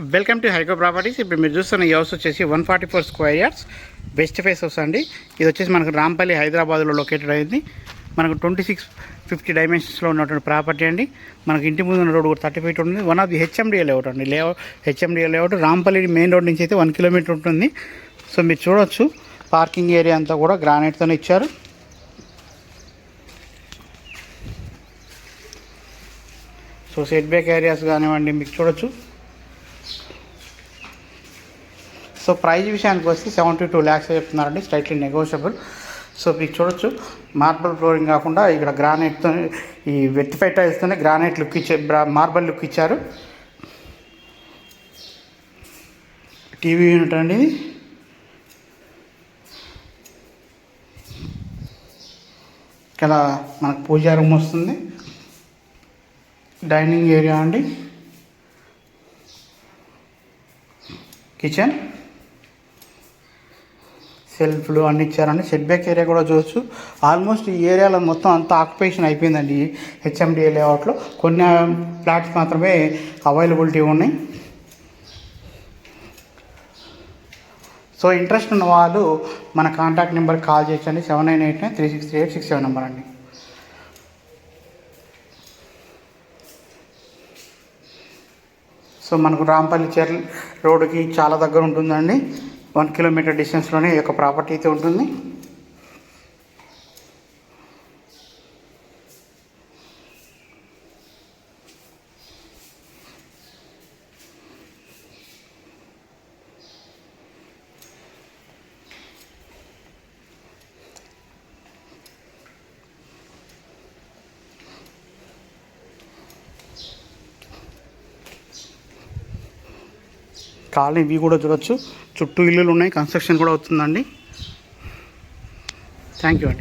Welcome to హైకో properties. ఇప్పుడు మీరు చూస్తున్న ఈ హౌస్ వచ్చేసి one forty four square yards. Best face house అండి. ఇది వచ్చేసి మనకు రాంపల్లి హైదరాబాద్లో లొకేటెడ్ అయింది. మనకు ట్వంటీ సిక్స్ ఫిఫ్టీ డైమెన్షన్స్లో ఉన్నటువంటి ప్రాపర్టీ అండి. మనకి ఇంటి ముందు ఉన్న రోడ్ కూడా థర్టీ ఫీట్ ఉంటుంది. One of the HMDA layout అండి. Layout HMDA layout Rampalli main road నుంచి అయితే వన్ కిలోమీటర్ ఉంటుంది. సో మీరు చూడొచ్చు. పార్కింగ్ ఏరియా అంతా కూడా గ్రానైట్తోనే ఇచ్చారు. సో సెట్ బ్యాక్ ఏరియాస్ కానివ్వండి మీకు చూడొచ్చు. సో ప్రైజ్ విషయానికి వస్తే సెవెంటీ టూ ల్యాక్స్ చెప్తున్నారండి. స్ట్రైట్లీ నెగోషియబుల్ సో మీకు చూడొచ్చు. మార్బల్ ఫ్లోరింగ్ కాకుండా ఇక్కడ గ్రానైట్తో ఈ వెట్టిఫై టైల్స్తోనే గ్రానైట్ లుక్ ఇచ్చే మార్బల్ లుక్ ఇచ్చారు. టీవీ యూనిట్ అండి ఇది. ఇక్కడ మనకు పూజా రూమ్ వస్తుంది. డైనింగ్ ఏరియా అండి. కిచెన్ సెల్ఫ్లు అన్ని ఇచ్చారండి. సెట్ బ్యాక్ ఏరియా కూడా చూడొచ్చు. ఆల్మోస్ట్ ఈ ఏరియాలో మొత్తం అంతా ఆక్యుపేషన్ అయిపోయిందండి హెచ్ఎండిఏ లేఅవుట్లో. కొన్ని ఫ్లాట్స్ మాత్రమే అవైలబిలిటీ ఉన్నాయి. సో ఇంట్రెస్ట్ ఉన్న వాళ్ళు మన కాంటాక్ట్ నెంబర్కి కాల్ చేయొచ్చండి seven nine eight nine three six three eight six seven number అండి. సో మనకు రాంపల్లి చెర్ల రోడ్డుకి చాలా దగ్గర ఉంటుందండి. వన్ కిలోమీటర్ డిస్టెన్స్లోనే ఈ యొక్క ప్రాపర్టీ అయితే ఉంటుంది. కాలనీ ఇవి కూడా చూడొచ్చు. చుట్టూ ఇల్లులు ఉన్నాయి. కన్స్ట్రక్షన్ కూడా అవుతుందండి. థ్యాంక్ యూ అండి.